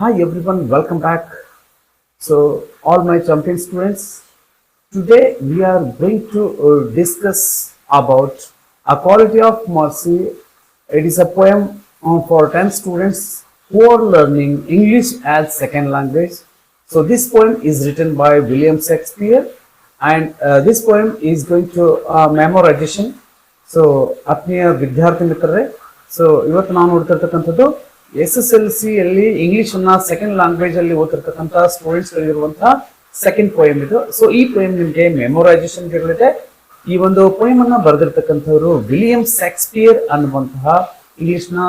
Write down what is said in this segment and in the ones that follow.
Hi everyone, welcome back. So, all my champion students, today we are going to uh, discuss about a quality of mercy. It is a poem uh, for 10 students who are learning English as second language. So, this poem is written by William Shakespeare, and uh, this poem is going to uh, memorization. So ಆತ್ಮೀಯ ವಿದ್ಯಾರ್ಥಿ ಮಿತ್ರರೇ so ಇವತ್ತು ನಾವು ನೋಡ್ತಿರ್ತಕ್ಕಂಥದ್ದು S S L C ಅಲ್ಲಿ English ಅನ್ನ second language ಅಲ್ಲಿ ಓದ್ತಿರ್ತಕ್ಕಂಥ students ಗಳಿರುವಂತಹ ಸೆಕೆಂಡ್ ಪೋಯಮ್ ಇದು. ಸೊ ಈ ಪೋಯಮ್ ನಿಮಗೆ ಮೆಮೊರೈಸೇಷನ್ ಗಳಿದೆ ಈ ಒಂದು ಪೋಯಮ್ ಅನ್ನ ಬರೆದಿರ್ತಕ್ಕಂಥವ್ರು ವಿಲಿಯಂ ಸ್ಯಾಕ್ಸ್ಪಿಯರ್ ಅನ್ನುವಂತಹ ಇಂಗ್ಲಿಷ್ನ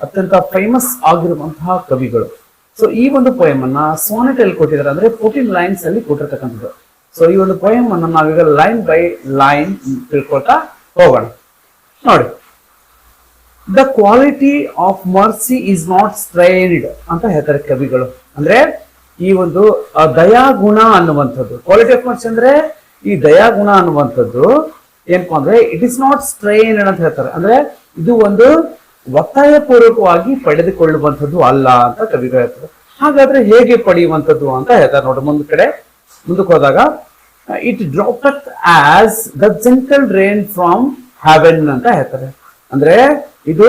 ಅತ್ಯಂತ ಫೇಮಸ್ ಆಗಿರುವಂತಹ ಕವಿಗಳು. ಸೊ ಈ ಒಂದು ಪೋಯಮ್ ಅನ್ನ ಸೋನೆಟ್ ಅಲ್ಲಿ ಕೊಟ್ಟಿದ್ದಾರೆ ಅಂದ್ರೆ ಫೋರ್ಟೀನ್ ಲೈನ್ಸ್ ಅಲ್ಲಿ ಕೊಟ್ಟಿರ್ತಕ್ಕಂಥದ್ದು. ಸೊ ಈ ಒಂದು ಪೋಯಮ್ ಅನ್ನ ನಾವೀಗ ಲೈನ್ ಬೈ ಲೈನ್ ತಿಳ್ಕೊಳ್ತಾ ಹೋಗೋಣ. ನೋಡಿ. The quality of mercy is not strained ಅಂತ ಹೇಳ್ತಾರೆ ಕವಿಗಳು. ಅಂದ್ರೆ ಈ ಒಂದು ದಯಾಗುಣ ಅನ್ನುವಂಥದ್ದು. ಕ್ವಾಲಿಟಿ ಆಫ್ ಮರ್ಸಿ ಅಂದ್ರೆ ಈ ದಯಾಗುಣ ಅನ್ನುವಂಥದ್ದು. ಏನಪ್ಪಾ ಅಂದ್ರೆ ಇಟ್ ಇಸ್ ನಾಟ್ ಸ್ಟ್ರೈನ್ಡ್ ಅಂತ ಹೇಳ್ತಾರೆ. ಅಂದ್ರೆ ಇದು ಒಂದು ಒತ್ತಾಯ ಪೂರ್ವಕವಾಗಿ ಪಡೆದುಕೊಳ್ಳುವಂಥದ್ದು ಅಲ್ಲ ಅಂತ ಕವಿಗಳು ಹೇಳ್ತಾರೆ. ಹಾಗಾದ್ರೆ ಹೇಗೆ ಪಡೆಯುವಂಥದ್ದು ಅಂತ ಹೇಳ್ತಾರೆ ನೋಡಿ ಮುಂದ್ ಕಡೆ, ಮುಂದಕ್ಕೆ ಹೋದಾಗ it drop as the gentle rain from heaven ಅಂತ ಹೇಳ್ತಾರೆ. ಅಂದ್ರೆ ಇದು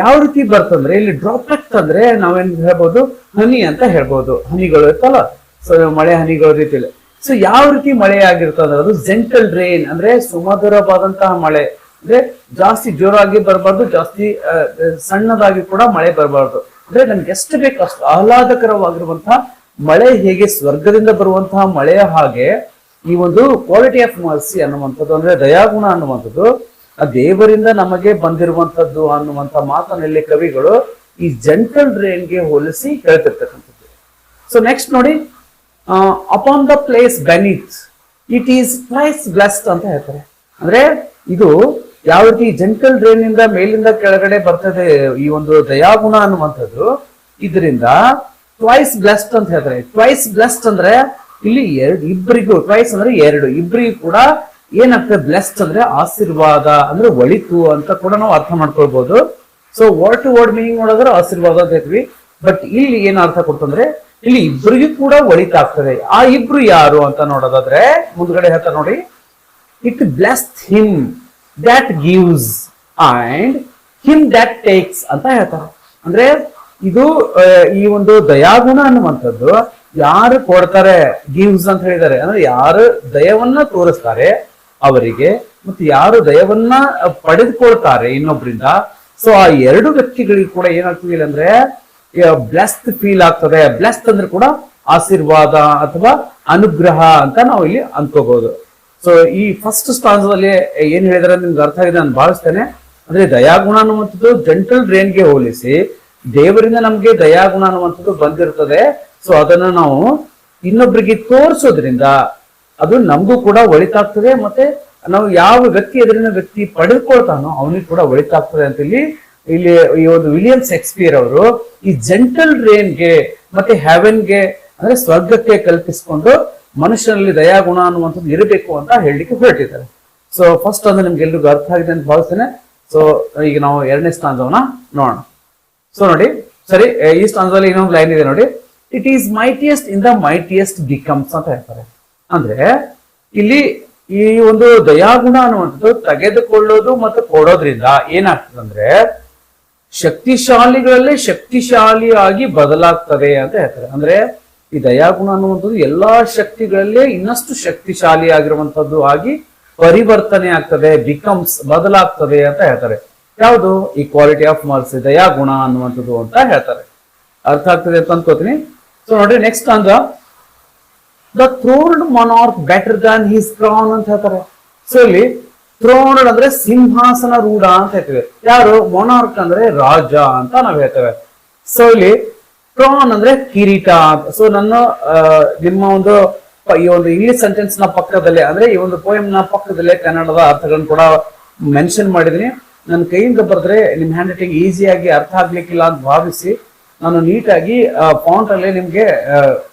ಯಾವ ರೀತಿ ಬರ್ತಂದ್ರೆ ಇಲ್ಲಿ ಡ್ರಾಪ್ಲೆಟ್ಸ್ ಅಂದ್ರೆ ನಾವೇನ್ ಹೇಳ್ಬೋದು? ಹನಿ ಅಂತ ಹೇಳ್ಬೋದು. ಹನಿಗಳು ಇರ್ತಲ್ಲ ಸೊ ಮಳೆ ಹನಿಗಳ ರೀತಿಯಲ್ಲಿ ಸೊ ಯಾವ ರೀತಿ ಮಳೆ ಆಗಿರ್ತದೆ ಅದು ಜೆಂಟಲ್ ರೇನ್ ಅಂದ್ರೆ ಸುಮಧುರವಾದಂತಹ ಮಳೆ. ಅಂದ್ರೆ ಜಾಸ್ತಿ ಜೋರಾಗಿ ಬರಬಾರ್ದು, ಜಾಸ್ತಿ ಸಣ್ಣದಾಗಿ ಕೂಡ ಮಳೆ ಬರಬಾರ್ದು. ಅಂದ್ರೆ ನಮ್ಗೆ ಎಷ್ಟು ಬೇಕು ಅಷ್ಟು ಆಹ್ಲಾದಕರವಾಗಿರುವಂತಹ ಮಳೆ ಹೇಗೆ ಸ್ವರ್ಗದಿಂದ ಬರುವಂತಹ ಮಳೆಯ ಹಾಗೆ ಈ ಒಂದು ಕ್ವಾಲಿಟಿ ಆಫ್ ಮರ್ಸಿ ಅನ್ನುವಂಥದ್ದು ಅಂದ್ರೆ ದಯಾಗುಣ ಅನ್ನುವಂಥದ್ದು ಆ ದೇವರಿಂದ ನಮಗೆ ಬಂದಿರುವಂತದ್ದು ಅನ್ನುವಂತ ಮಾತನಲ್ಲಿ ಕವಿಗಳು ಈ ಜೆಂಟಲ್ ರೇನ್ಗೆ ಹೋಲಿಸಿ ಹೇಳ್ತಿರ್ತಕ್ಕಂಥದ್ದು ಸೊ ನೆಕ್ಸ್ಟ್ ನೋಡಿ upon the place beneath it is twice blessed ಅಂತ ಹೇಳ್ತಾರೆ. ಅಂದ್ರೆ ಇದು ಯಾವ ರೀತಿ ಜೆಂಟಲ್ ಡ್ರೇನ್ ಇಂದ ಮೇಲಿಂದ ಕೆಳಗಡೆ ಬರ್ತದೆ ಈ ಒಂದು ದಯಾಗುಣ ಅನ್ನುವಂಥದ್ದು, ಇದರಿಂದ ಟ್ವೈಸ್ ಬ್ಲೆಸ್ಡ್ ಅಂತ ಹೇಳ್ತಾರೆ. ಟ್ವೈಸ್ ಬ್ಲೆಸ್ಡ್ ಅಂದ್ರೆ ಇಲ್ಲಿ ಎರಡು ಇಬ್ಬರಿಗೂ ಟ್ವೈಸ್ ಅಂದ್ರೆ ಎರಡು ಇಬ್ಬರಿಗೂ ಕೂಡ ಏನಾಗ್ತದೆ ಬ್ಲೆಸ್ಡ್ ಅಂದ್ರೆ ಆಶೀರ್ವಾದ ಅಂದ್ರೆ ಒಳಿತು ಅಂತ ಕೂಡ ನಾವು ಅರ್ಥ ಮಾಡ್ಕೊಳ್ಬಹುದು so word to word meaning ನೋಡಿದ್ರೆ ಆಶೀರ್ವಾದ ಅಂತ ಹೇಳ್ತೀವಿ. ಬಟ್ ಇಲ್ಲಿ ಏನ್ ಅರ್ಥ ಕೊಡ್ತಂದ್ರೆ ಇಲ್ಲಿ ಇಬ್ಬರಿಗೂ ಕೂಡ ಒಳಿತಾಗ್ತದೆ ಆ ಇಬ್ರು ಯಾರು ಅಂತ ನೋಡೋದಾದ್ರೆ, ಮುಂದ್ಗಡೆ ಹೇಳ್ತಾರೆ ನೋಡಿ. It blessed him that gives and him that takes ಅಂತ ಹೇಳ್ತಾರೆ ಅಂದ್ರೆ ಇದು ಈ ಒಂದು ದಯಾಗುಣ ಅನ್ನುವಂಥದ್ದು ಯಾರು ಕೊಡ್ತಾರೆ ಗಿವ್ಸ್ ಅಂತ ಹೇಳಿದ್ದಾರೆ. ಅಂದ್ರೆ ಯಾರು ದಯವನ್ನ ತೋರಿಸ್ತಾರೆ ಅವರಿಗೆ, ಮತ್ತು ಯಾರು ದಯವನ್ನ ಪಡೆದುಕೊಳ್ತಾರೆ ಇನ್ನೊಬ್ರಿಂದ ಸೊ ಆ ಎರಡು ವ್ಯಕ್ತಿಗಳಿಗೆ ಕೂಡ ಏನಾಗ್ತದೆ ಅಂದ್ರೆ ಬ್ಲೆಸ್ತ್ ಫೀಲ್ ಆಗ್ತದೆ. ಬ್ಲೆಸ್ತ್ ಅಂದ್ರೆ ಕೂಡ ಆಶೀರ್ವಾದ ಅಥವಾ ಅನುಗ್ರಹ ಅಂತ ನಾವು ಇಲ್ಲಿ ಅನ್ಕೋಬಹುದು. ಸೊ ಈ ಫಸ್ಟ್ ಸ್ಥಾನದಲ್ಲಿ ಏನ್ ಹೇಳಿದಾರೆ ನಿಮ್ಗೆ ಅರ್ಥ ಆಗಿದೆ, ನಾನು ಭಾವಿಸ್ತೇನೆ. ಅಂದ್ರೆ ದಯಾಗುಣ ಅನ್ನುವಂಥದ್ದು ಜೆಂಟಲ್ ರೇನ್ಗೆ ಹೋಲಿಸಿ, ದೇವರಿಂದ ನಮ್ಗೆ ದಯಾಗುಣ ಅನ್ನುವಂಥದ್ದು ಬಂದಿರ್ತದೆ ಸೊ ಅದನ್ನ ನಾವು ಇನ್ನೊಬ್ಬರಿಗೆ ತೋರಿಸೋದ್ರಿಂದ ಅದು ನಮಗೂ ಕೂಡ ಒಳಿತಾಗ್ತದೆ ಮತ್ತೆ ನಾವು ಯಾವ ವ್ಯಕ್ತಿ ಎದುರಿನ ವ್ಯಕ್ತಿ ಪಡೆದುಕೊಳ್ತಾನೋ ಅವನಿಗೆ ಕೂಡ ಒಳಿತಾಗ್ತದೆ ಅಂತ ಇಲ್ಲಿ ಇಲ್ಲಿ ಈ ಒಂದು ವಿಲಿಯಂ ಶೇಕ್ಸ್ಪಿಯರ್ ಅವರು ಈ ಜೆಂಟಲ್ ರೇನ್ಗೆ ಮತ್ತೆ ಹ್ಯಾವೆನ್ಗೆ ಅಂದ್ರೆ ಸ್ವರ್ಗಕ್ಕೆ ಕಲ್ಪಿಸಿಕೊಂಡು ಮನುಷ್ಯನಲ್ಲಿ ದಯಾಗುಣ ಅನ್ನುವಂಥದ್ದು ಇರಬೇಕು ಅಂತ ಹೇಳಲಿಕ್ಕೆ ಹೊರಟಿದ್ದಾರೆ. ಸೊ ಫಸ್ಟ್ ಅಂದ್ರೆ ನಿಮ್ಗೆ ಎಲ್ರಿಗೂ ಅರ್ಥ ಆಗಿದೆ ಅಂತ ಭಾವಿಸ್ತೇನೆ. ಸೊ ಈಗ ನಾವು ಎರಡನೇ ಸ್ಥಾನದವನ್ನ ನೋಡೋಣ. ಸೊ ನೋಡಿ, ಸರಿ, ಈ ಸ್ಥಾನದಲ್ಲಿ ಇನ್ನೊಂದು ಲೈನ್ ಇದೆ ನೋಡಿ. It is mightiest in the mightiest becomes ಅಂತ ಹೇಳ್ತಾರೆ. ಅಂದ್ರೆ ಇಲ್ಲಿ ಈ ಒಂದು ದಯಾಗುಣ ಅನ್ನುವಂಥದ್ದು ತೆಗೆದುಕೊಳ್ಳೋದು ಮತ್ತು ಕೊಡೋದ್ರಿಂದ ಏನಾಗ್ತದಂದ್ರೆ ಶಕ್ತಿಶಾಲಿಗಳಲ್ಲಿ ಶಕ್ತಿಶಾಲಿಯಾಗಿ ಬದಲಾಗ್ತದೆ ಅಂತ ಹೇಳ್ತಾರೆ. ಅಂದ್ರೆ ಈ ದಯಾಗುಣ ಅನ್ನುವಂಥದ್ದು ಎಲ್ಲಾ ಶಕ್ತಿಗಳಲ್ಲೇ ಇನ್ನಷ್ಟು ಶಕ್ತಿಶಾಲಿ ಆಗಿರುವಂತದ್ದು ಆಗಿ ಪರಿವರ್ತನೆ ಆಗ್ತದೆ ಬಿಕಮ್ಸ್ ಬದಲಾಗ್ತದೆ ಅಂತ ಹೇಳ್ತಾರೆ. ಯಾವುದು? ಈ ಕ್ವಾಲಿಟಿ ಆಫ್ ಮರ್ಸಿ ದಯಾಗುಣ ಅನ್ನುವಂಥದ್ದು ಅಂತ ಹೇಳ್ತಾರೆ. ಅರ್ಥ ಆಗ್ತದೆ ಅಂತ ಅನ್ಕೋತೀನಿ. ಸೊ ನೋಡಿ ನೆಕ್ಸ್ಟ್ ಅಂದ್ರ the throned monarch better than his crown ಅಂತ ಹೇಳ್ತಾರೆ. ಸೊ ಇಲ್ಲಿ ಥ್ರೋನ್ಡ್ ಅಂದ್ರೆ ಸಿಂಹಾಸನ ರೂಢ ಅಂತ ಹೇಳ್ತೇವೆ. ಯಾರು? ಮೊನಾರ್ಕ್ ಅಂದ್ರೆ ರಾಜ ಅಂತ ನಾವ್ ಹೇಳ್ತೇವೆ. ಸೊ ಇಲ್ಲಿ ಕ್ರಾನ್ ಅಂದ್ರೆ ಕಿರೀಟ ಅಂತ. ಸೊ ನನ್ನ ನಿಮ್ಮ ಒಂದು ಈ ಒಂದು ಇಂಗ್ಲಿಷ್ ಸೆಂಟೆನ್ಸ್ನ ಪಕ್ಕದಲ್ಲೇ ಅಂದ್ರೆ ಈ ಒಂದು ಪೋಯಮ್ನ ಪಕ್ಕದಲ್ಲೇ ಕನ್ನಡದ ಅರ್ಥಗಳನ್ನು ಕೂಡ ಮೆನ್ಷನ್ ಮಾಡಿದೀನಿ. ನನ್ನ ಕೈಯಿಂದ ಬರೆದ್ರೆ ನಿಮ್ ಹ್ಯಾಂಡ್ ರೈಟಿಂಗ್ ಈಸಿಯಾಗಿ ಅರ್ಥ ಆಗ್ಲಿಕ್ಕಿಲ್ಲ ಅಂತ ಭಾವಿಸಿ ನಾನು ನೀಟಾಗಿ ಫಾಂಟ್ ಅಲ್ಲಿ ನಿಮ್ಗೆ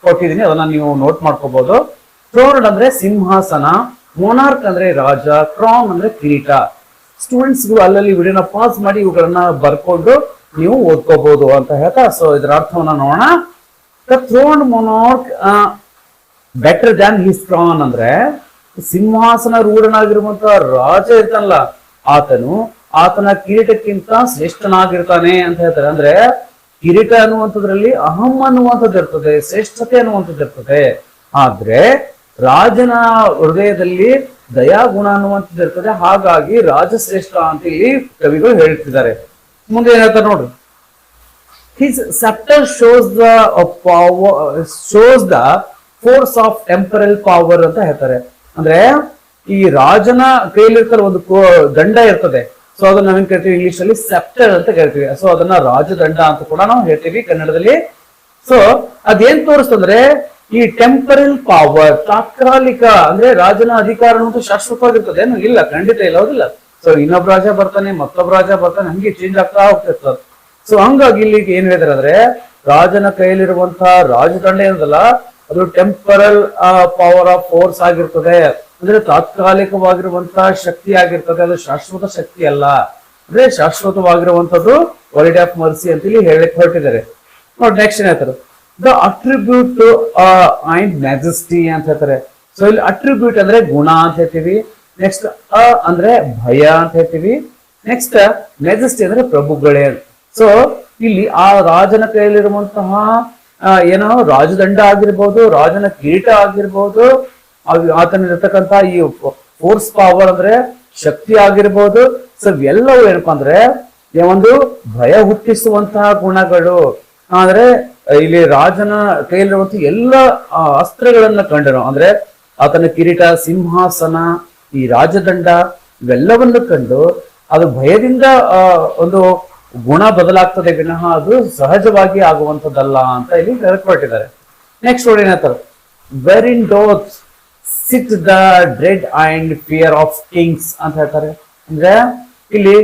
ಕೊಟ್ಟಿದ್ದೀನಿ. ಅದನ್ನ ನೀವು ನೋಟ್ ಮಾಡ್ಕೋಬಹುದು ಥ್ರೋನ್ ಅಂದ್ರೆ ಸಿಂಹಾಸನ. ಮೊನಾರ್ಕ್ ಅಂದ್ರೆ ರಾಜ. ಕ್ರಾನ್ ಅಂದ್ರೆ ಕಿರೀಟ. ಸ್ಟೂಡೆಂಟ್ಸ್ಗಳು ಅಲ್ಲಲ್ಲಿ ವಿಡಿಯೋನ ಪಾಸ್ ಮಾಡಿ ಇವುಗಳನ್ನ ಬರ್ಕೊಂಡು ನೀವು ಓದ್ಕೋಬಹುದು ಅಂತ ಹೇಳ್ತಾ ಸೊ ಇದರ ಅರ್ಥವನ್ನ ನೋಡೋಣ. The throne monarch better than his crown ಅಂದ್ರೆ ಸಿಂಹಾಸನ ರೂಢನಾಗಿರುವಂತ ರಾಜ ಇರ್ತಾನಲ್ಲ, ಆತನು. ಆತನ ಕಿರೀಟಕ್ಕಿಂತ ಶ್ರೇಷ್ಠನಾಗಿರ್ತಾನೆ ಅಂತ ಹೇಳ್ತಾರೆ. ಅಂದ್ರೆ ಕಿರೀಟ ಅನ್ನುವಂಥದ್ರಲ್ಲಿ ಅಹಂ ಅನ್ನುವಂಥದ್ದು ಇರ್ತದೆ, ಶ್ರೇಷ್ಠತೆ ಅನ್ನುವಂಥದ್ದು ಇರ್ತದೆ. ಆದ್ರೆ ರಾಜನ ಹೃದಯದಲ್ಲಿ ದಯಾಗುಣ ಅನ್ನುವಂಥದ್ದು ಇರ್ತದೆ, ಹಾಗಾಗಿ ರಾಜಶ್ರೇಷ್ಠ ಅಂತ ಇಲ್ಲಿ ಕವಿಗಳು ಹೇಳ್ತಿದ್ದಾರೆ. ಮುಂದೆ ಏನ್ ಹೇಳ್ತಾರೆ ನೋಡ್ರಿ. His sceptre shows the shows the force of temporal power ಅಂತ ಹೇಳ್ತಾರೆ. ಅಂದ್ರೆ ಈ ರಾಜನ ಕೈಲಿರ್ತಾರೆ ಒಂದು ದಂಡ ಇರ್ತದೆ. ಸೊ ಅದನ್ನ ನಾವೇನ್ ಕರಿತೀವಿ? ಇಂಗ್ಲಿಷ್ ಅಲ್ಲಿ ಸೆಪ್ಟರ್ ಅಂತ ಕರಿತೀವಿ. ಸೊ ಅದನ್ನ ರಾಜದಂಡ ಅಂತ ಕೂಡ ನಾವು ಹೇಳ್ತೀವಿ ಕನ್ನಡದಲ್ಲಿ. ಸೊ ಅದೇನ್ ತೋರಿಸ್ತಂದ್ರೆ, ಈ ಟೆಂಪರಲ್ ಪವರ್ ತಾತ್ಕಾಲಿಕ, ಅಂದ್ರೆ ರಾಜನ ಅಧಿಕಾರ ಅನ್ನೋದು ಶಾಶ್ವತವಾಗಿರ್ತದೆ. ಏನು ಇಲ್ಲ, ಖಂಡಿತ ಇಲ್ಲ, ಹೌದಿಲ್ಲ. ಸೊ ಇನ್ನೊಬ್ಬ ರಾಜ ಬರ್ತಾನೆ, ಮತ್ತೊಬ್ಬ ರಾಜ ಬರ್ತಾನೆ, ಹಂಗೆ ಚೇಂಜ್ ಆಗ್ತಾ ಹೋಗ್ತಿರ್ತದೆ. ಸೊ ಹಂಗಾಗಿ ಇಲ್ಲಿ ಏನ್ ಹೇಳಿದ್ರೆ ಅಂದ್ರೆ, ರಾಜನ ಕೈಯಲ್ಲಿರುವಂತಹ ರಾಜದಂಡ ಏನದಲ್ಲ, ಅದು ಟೆಂಪರಲ್ ಪವರ್ ಆಫ್ ಫೋರ್ಸ್ ಆಗಿರ್ತದೆ. ಅಂದ್ರೆ ತಾತ್ಕಾಲಿಕವಾಗಿರುವಂತಹ ಶಕ್ತಿ ಆಗಿರ್ತದೆ, ಅದು ಶಾಶ್ವತ ಶಕ್ತಿ ಅಲ್ಲ. ಅಂದ್ರೆ ಶಾಶ್ವತವಾಗಿರುವಂತದ್ದು ವರ್ಡ್ ಆಫ್ ಮರ್ಸಿ ಅಂತ ಇಲ್ಲಿ ಹೇಳಕ್ ಹೊರಟಿದ್ದಾರೆ. ನೋಡಿ ನೆಕ್ಸ್ಟ್ ಏನ್ ಹೇಳ್ತಾರೆ? ದ ಅಟ್ರಿಬ್ಯೂಟ್ ಅಂಡ್ ಮ್ಯಾಜೆಸ್ಟಿ ಅಂತ ಹೇಳ್ತಾರೆ. ಸೊ ಇಲ್ಲಿ ಅಟ್ರಿಬ್ಯೂಟ್ ಅಂದ್ರೆ ಗುಣ ಅಂತ ಹೇಳ್ತೀವಿ. ನೆಕ್ಸ್ಟ್ ಅ ಅಂದ್ರೆ ಭಯ ಅಂತ ಹೇಳ್ತೀವಿ. ನೆಕ್ಸ್ಟ್ ಮ್ಯಾಜೆಸ್ಟಿ ಅಂದ್ರೆ ಪ್ರಭುಗಳೇ. ಸೊ ಇಲ್ಲಿ ಆ ರಾಜನ ಕೈಯಲ್ಲಿರುವಂತಹ ಏನೋ ರಾಜದಂಡ ಆಗಿರ್ಬೋದು, ರಾಜನ ಕಿರೀಟ ಆಗಿರ್ಬೋದು ಆತನಿರ್ತಕ್ಕಂತ ಈ ಫೋರ್ಸ್ ಪವರ್ ಅಂದ್ರೆ ಶಕ್ತಿ ಆಗಿರ್ಬೋದು. ಸೊ ಎಲ್ಲವೂ ಏನಪ್ಪಾ ಅಂದ್ರೆ ಒಂದು ಭಯ ಹುಟ್ಟಿಸುವಂತಹ ಗುಣಗಳು. ಅಂದ್ರೆ ಇಲ್ಲಿ ರಾಜನ ಕೈಯಲ್ಲಿರುವಂತ ಎಲ್ಲ ಅಸ್ತ್ರಗಳನ್ನ ಕಂಡನು. ಅಂದ್ರೆ, ಆತನ ಕಿರೀಟ, ಸಿಂಹಾಸನ, ಈ ರಾಜದಂಡ, ಇವೆಲ್ಲವನ್ನು ಕಂಡು ಅದು ಭಯದಿಂದ ಒಂದು ಗುಣ ಬದಲಾಗ್ತದೆ ವಿನಃ ಅದು ಸಹಜವಾಗಿ ಆಗುವಂತದ್ದಲ್ಲ ಅಂತ ಇಲ್ಲಿ ಹೇಳ್ಕೊಟ್ಟಿದ್ದಾರೆ ನೆಕ್ಸ್ಟ್ ನೋಡಿ ಏನಂತಾರೆ wherein doth sit the dread and fear of kings ಅಂತ ಹೇಳ್ತಾರೆ. ಅಂದ್ರೆ ಇಲ್ಲಿ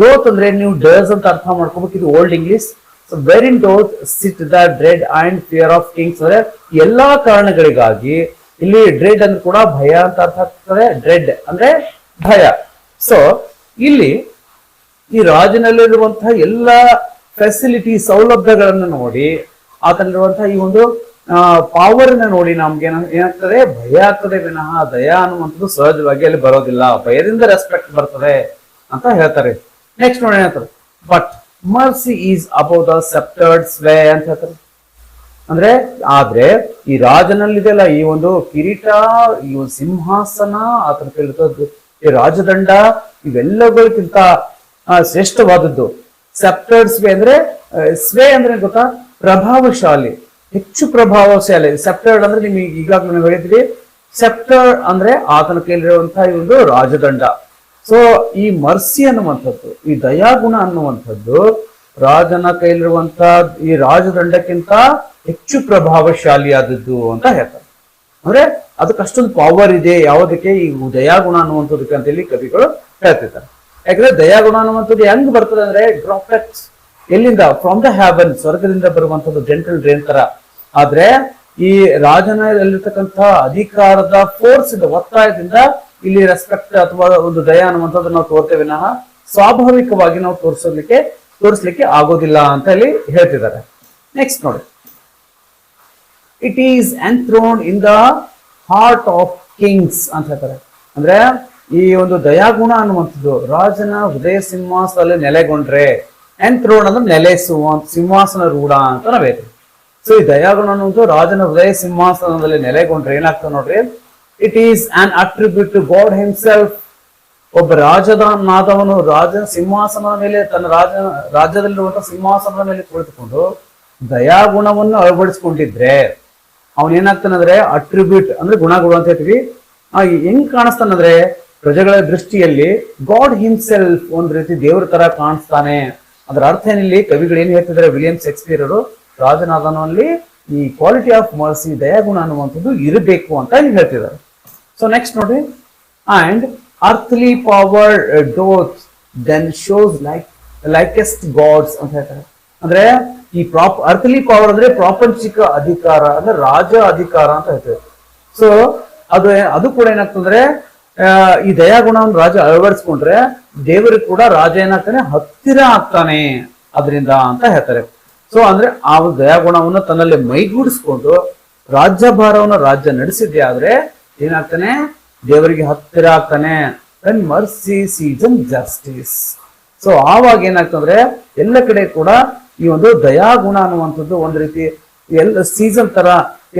ಡೋತ್ ಅಂದ್ರೆ ನೀವು ಡರ್ಸ್ ಅಂತ ಅರ್ಥ ಮಾಡ್ಕೋಬೇಕು, ಇದು old English so wherein doth sit the dread and fear of kings ಅಂದ್ರೆ ಎಲ್ಲಾ ಕಾರಣಗಳಿಗಾಗಿ ಇಲ್ಲಿ ಡ್ರೆಡ್ ಅಂದ್ರೆ ಕೂಡ ಭಯ ಅಂತ ಅರ್ಥ ಆಗ್ತದೆ. ಡ್ರೆಡ್ ಅಂದ್ರೆ ಭಯ. ಸೊ ಇಲ್ಲಿ ಈ ರಾಜನಲ್ಲಿರುವಂತಹ ಎಲ್ಲ ಫೆಸಿಲಿಟಿ ಸೌಲಭ್ಯಗಳನ್ನು ನೋಡಿ, ಆತನಲ್ಲಿರುವಂತಹ ಈ ಒಂದು ಪವರ್ನ ನೋಡಿ ನಮ್ಗೆ ಏನ- ಏನಾಗ್ತದೆ? ಭಯ ಆಗ್ತದೆ ವಿನಃ. ದಯ ಅನ್ನುವಂಥದ್ದು ಸಹಜವಾಗಿ ಅಲ್ಲಿ ಬರೋದಿಲ್ಲ. ಭಯದಿಂದ ರೆಸ್ಪೆಕ್ಟ್ ಬರ್ತದೆ ಅಂತ ಹೇಳ್ತಾರೆ. ನೆಕ್ಸ್ಟ್ ನೋಡಿ ಏನಾಗ್ತದೆ but mercy is above the sceptred sway ಅಂತ ಹೇಳ್ತಾರೆ. ಅಂದ್ರೆ, ಆದ್ರೆ ಈ ರಾಜನಲ್ಲಿದೆಯಲ್ಲ ಈ ಒಂದು ಕಿರೀಟ, ಈ ಒಂದು ಸಿಂಹಾಸನ ಆತನ ಕೇಳ್ತದ್ದು ಈ ರಾಜದಂಡ ಇವೆಲ್ಲಗಳಿಗಿಂತ ಶ್ರೇಷ್ಠವಾದದ್ದು. ಸೆಪ್ಟರ್ಡ್ ಸ್ವೇ ಅಂದ್ರೆ ಸ್ವೇ ಅಂದ್ರೆ ಗೊತ್ತಾ? ಪ್ರಭಾವಶಾಲಿ. ಹೆಚ್ಚು ಪ್ರಭಾವಶಾಲಿ ಸೆಪ್ಟರ್ಡ್ ಅಂದ್ರೆ ನಿಮಗೆ ಈಗಾಗಲೇ ನಾವು ಹೇಳಿದ್ರಿ. ಸೆಪ್ಟರ್ ಅಂದ್ರೆ ಆತನ ಕೈಲಿರುವಂತಹ ಈ ಒಂದು ರಾಜದಂಡ. ಸೊ ಈ ಮರ್ಸಿ ಅನ್ನುವಂಥದ್ದು, ಈ ದಯಾಗುಣ ಅನ್ನುವಂಥದ್ದು ರಾಜನ ಕೈಲಿರುವಂತ ಈ ರಾಜದಂಡಕ್ಕಿಂತ ಹೆಚ್ಚು ಪ್ರಭಾವಶಾಲಿಯಾದದ್ದು ಅಂತ ಹೇಳ್ತಾರೆ. ಅಂದ್ರೆ ಅದಕ್ಕೆ ಅಷ್ಟೊಂದು ಪವರ್ ಇದೆ, ಯಾವುದಕ್ಕೆ? ಈ ದಯಾಗುಣ ಅನ್ನುವಂಥದ್ದಕ್ಕೆ ಅಂತ ಹೇಳಿ ಕವಿಗಳು ಹೇಳ್ತಿದ್ದಾರೆ. ಯಾಕಂದ್ರೆ ದಯಾಗುಣ ಅನ್ನುವಂಥದ್ದು ಹೆಂಗ್ ಬರ್ತದೆ ಅಂದ್ರೆ ಡ್ರಾಪ್ಲೆಟ್ಸ್ ಎಲ್ಲಿಂದ? ಫ್ರಮ್ ದ ಹ್ಯಾವನ್ ಸ್ವರ್ಗದಿಂದ ಬರುವಂತದ್ದು ಜೆಂಟಲ್ ಡ್ರೇನ್ ತರ. ಆದ್ರೆ ಈ ರಾಜನಲ್ಲಿರ್ತಕ್ಕಂಥ ಅಧಿಕಾರದ ಫೋರ್ಸ್ ಒತ್ತಾಯದಿಂದ ಇಲ್ಲಿ ರೆಸ್ಪೆಕ್ಟ್ ಅಥವಾ ಒಂದು ದಯ ಅನ್ನುವಂಥದ್ದು ನಾವು ತೋರ್ತೇವೆ ವಿನಃ ಸ್ವಾಭಾವಿಕವಾಗಿ ನಾವು ತೋರಿಸಲಿಕ್ಕೆ, ತೋರಿಸ್ಲಿಕ್ಕೆ ಆಗೋದಿಲ್ಲ ಅಂತ ಇಲ್ಲಿ ಹೇಳ್ತಿದ್ದಾರೆ. ನೆಕ್ಸ್ಟ್ ನೋಡಿ. It is enthroned in the heart of kings ಅಂತ ಹೇಳ್ತಾರೆ. ಅಂದ್ರೆ ಈ ಒಂದು ದಯಾಗುಣ ಅನ್ನುವಂಥದ್ದು ರಾಜನ ಹೃದಯ ಸಿಂಹಾಸದಲ್ಲಿ ನೆಲೆಗೊಂಡ್ರೆ. ಎಂಥ್ರೋನ್ ಅಂದ್ರೆ ನೆಲೆಸುವ ಸಿಂಹಾಸನ ರೂಢ ಅಂತ ನಾವ್ ಹೇಳ್ತೀವಿ ಸೊ ಈ ದಯಾಗುಣ ಅನ್ನೋದು ರಾಜನ ಹೃದಯ ಸಿಂಹಾಸನದಲ್ಲಿ ನೆಲೆಗೊಂಡ್ರೆ ಏನಾಗ್ತದೆ ನೋಡ್ರಿ? It is an attribute to God himself ಒಬ್ಬ ರಾಜನಾದವನು ರಾಜನ ಸಿಂಹಾಸನದ ಮೇಲೆ ತನ್ನ ರಾಜ, ರಾಜ್ಯದಲ್ಲಿರುವಂತಹ ಸಿಂಹಾಸನದ ಮೇಲೆ ಕುಳಿತುಕೊಂಡು ದಯಾಗುಣವನ್ನು ಅಳವಡಿಸ್ಕೊಂಡಿದ್ರೆ, ಅವನ್ ಏನಾಗ್ತಾನಂದ್ರೆ ಅಟ್ರಿಬ್ಯೂಟ್ ಅಂದ್ರೆ ಗುಣಗಳು ಅಂತ ಹೇಳ್ತೀವಿ. ಹೆಂಗ್ ಕಾಣಿಸ್ತಾನಂದ್ರೆ ಪ್ರಜೆಗಳ ದೃಷ್ಟಿಯಲ್ಲಿ ಗಾಡ್ ಹಿಮ್ಸೆಲ್ಫ್ ಒಂದ್ ರೀತಿ ದೇವ್ರ ತರ ಕಾಣಿಸ್ತಾನೆ. ಅದರ ಅರ್ಥ ಏನಿಲ್ಲಿ? ಕವಿಗಳು ಏನ್ ಹೇಳ್ತಿದ್ದಾರೆ? ವಿಲಿಯಂ ಶೇಕ್ಸ್ಪಿಯರ್ ಅವರು ರಾಜನಾದನಲ್ಲಿ ಈ ಕ್ವಾಲಿಟಿ ಆಫ್ ಮರ್ಸಿ ದಯಾಗುಣ ಅನ್ನುವಂಥದ್ದು ಇರಬೇಕು ಅಂತ ಹೇಳ್ತಿದ್ದಾರೆ? ಸೊ ನೆಕ್ಸ್ಟ್ ನೋಡಿ. And earthly power doth then shows like likest God's ಅಂತ ಹೇಳ್ತಾರೆ. ಅಂದ್ರೆ ಈ ಪ್ರಾಪ್ ಅರ್ಥಲಿ ಪವರ್ ಅಂದ್ರೆ ಪ್ರಾಪಂಚಿಕ ಅಧಿಕಾರ, ಅಂದ್ರೆ ರಾಜ ಅಧಿಕಾರ ಅಂತ ಹೇಳ್ತೇವೆ ಸೊ ಅದು ಅದು ಕೂಡ ಏನಾಗ್ತಂದ್ರೆ ಈ ಈ ದಯಾಗುಣವನ್ನು ರಾಜ ಅಳವಡಿಸ್ಕೊಂಡ್ರೆ ದೇವರಿಗೆ ಕೂಡ ರಾಜ ಏನಾಗ್ತಾನೆ ಹತ್ತಿರ ಆಗ್ತಾನೆ ಅದರಿಂದ ಅಂತ ಹೇಳ್ತಾರೆ. ಸೊ ಅಂದ್ರೆ ಆ ದಯಾಗುಣವನ್ನು ತನ್ನಲ್ಲಿ ಮೈಗೂಡಿಸ್ಕೊಂಡು ರಾಜ್ಯಭಾರವನ್ನು ರಾಜ್ಯ ನಡೆಸಿದ್ದೆ ಆದ್ರೆ ಏನಾಗ್ತಾನೆ? ದೇವರಿಗೆ ಹತ್ತಿರ ಆಗ್ತಾನೆ. Then mercy season justice so ಆವಾಗ ಏನಾಗ್ತಂದ್ರೆ ಎಲ್ಲ ಕಡೆ ಕೂಡ ಈ ಒಂದು ದಯಾಗುಣ ಅನ್ನುವಂಥದ್ದು ಒಂದು ರೀತಿ ಎಲ್ಲ ಸೀಸನ್ ತರ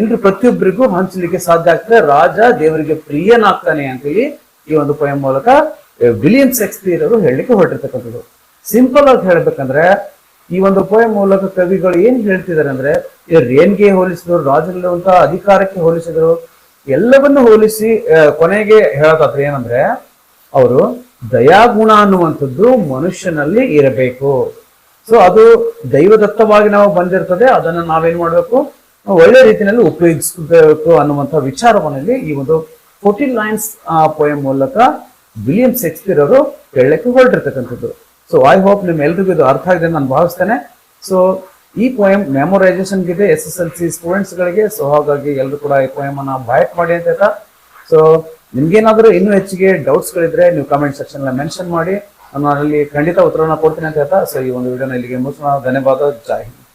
ಎಲ್ರು ಪ್ರತಿಯೊಬ್ಬರಿಗೂ ಹಂಚಲಿಕ್ಕೆ ಸಾಧ್ಯ ಆಗ್ತದೆ. ರಾಜ ದೇವರಿಗೆ ಪ್ರಿಯನಾಗ್ತಾನೆ ಅಂತೇಳಿ ಈ ಒಂದು ಪೊಯಂ ಮೂಲಕ ವಿಲಿಯಂ ಶೇಕ್ಸ್ಪಿಯರ್ ಅವರು ಹೇಳಲಿಕ್ಕೆ ಹೊರಟಿರ್ತಕ್ಕಂಥದ್ದು. ಸಿಂಪಲ್ ಆಗಿ ಹೇಳ್ಬೇಕಂದ್ರೆ, ಈ ಒಂದು ಪೊಯಂ ಮೂಲಕ ಕವಿಗಳು ಏನ್ ಹೇಳ್ತಿದ್ದಾರೆ ಅಂದ್ರೆ ರೇನ್ಗೆ ಹೋಲಿಸಿದ್ರು ರಾಜರಲ್ಲಿರುವಂತ ಅಧಿಕಾರಕ್ಕೆ ಹೋಲಿಸಿದ್ರು, ಎಲ್ಲವನ್ನು ಹೋಲಿಸಿ ಕೊನೆಗೆ ಹೇಳೋದಾದ್ರೆ ಏನಂದ್ರೆ, ಅವರು ದಯಾಗುಣ ಅನ್ನುವಂಥದ್ದು ಮನುಷ್ಯನಲ್ಲಿ ಇರಬೇಕು. ಸೊ ಅದು ದೈವದತ್ತವಾಗಿ ನಾವು ಬಂದಿರ್ತದೆ, ಅದನ್ನು ನಾವೇನ್ ಮಾಡಬೇಕು? ಒಳ್ಳೆ ರೀತಿಯಲ್ಲಿ ಉಪಯೋಗಿಸಬೇಕು ಅನ್ನುವಂಥ ವಿಚಾರವನ್ನಲ್ಲಿ ಈ ಒಂದು ಫೋರ್ಟೀನ್ ಲೈನ್ಸ್ ಪೋಯಂ ಮೂಲಕ ವಿಲಿಯಂ ಶೇಕ್ಸ್ಪಿಯರ್ ಅವರು ಹೇಳಕ್ಕೆ ಹೊರಟಿರ್ತಕ್ಕಂಥದ್ದು. ಸೊ ಐ ಹೋಪ್ ನಿಮ್ ಎಲ್ರಿಗೂ ಇದು ಅರ್ಥ ಆಗಿದೆ ನಾನು ಭಾವಿಸ್ತೇನೆ. ಸೊ ಈ ಪೋಯಂ ಮೆಮೊರೈಸೇಷನ್ ಇದೆ S S L C students ಗಳಿಗೆ. ಸೊ ಹಾಗಾಗಿ ಎಲ್ಲರೂ ಕೂಡ ಈ ಪೋಯಮ್ ಅನ್ನ ಬಾಯಕ್ ಮಾಡಿ ಅಂತ ಸೊ ನಿಮ್ಗೇನಾದ್ರೂ ಇನ್ನೂ ಹೆಚ್ಚಿಗೆ ಡೌಟ್ಸ್ ಗಳಿದ್ರೆ ನೀವು ಕಮೆಂಟ್ ಸೆಕ್ಷನ್ ಮೆನ್ಷನ್ ಮಾಡಿ. ನಾನು ಅಲ್ಲಿ ಖಂಡಿತ ಉತ್ತರನ ಕೊಡ್ತೀನಿ ಅಂತ ಹೇಳ್ತಾ. ಸೊ ಈ ಒಂದು ವಿಡಿಯೋನ ಇಲ್ಲಿಗೆ ಮುಗಿಸೋಣ ಧನ್ಯವಾದ. ಜೈ ಹಿಂದ್.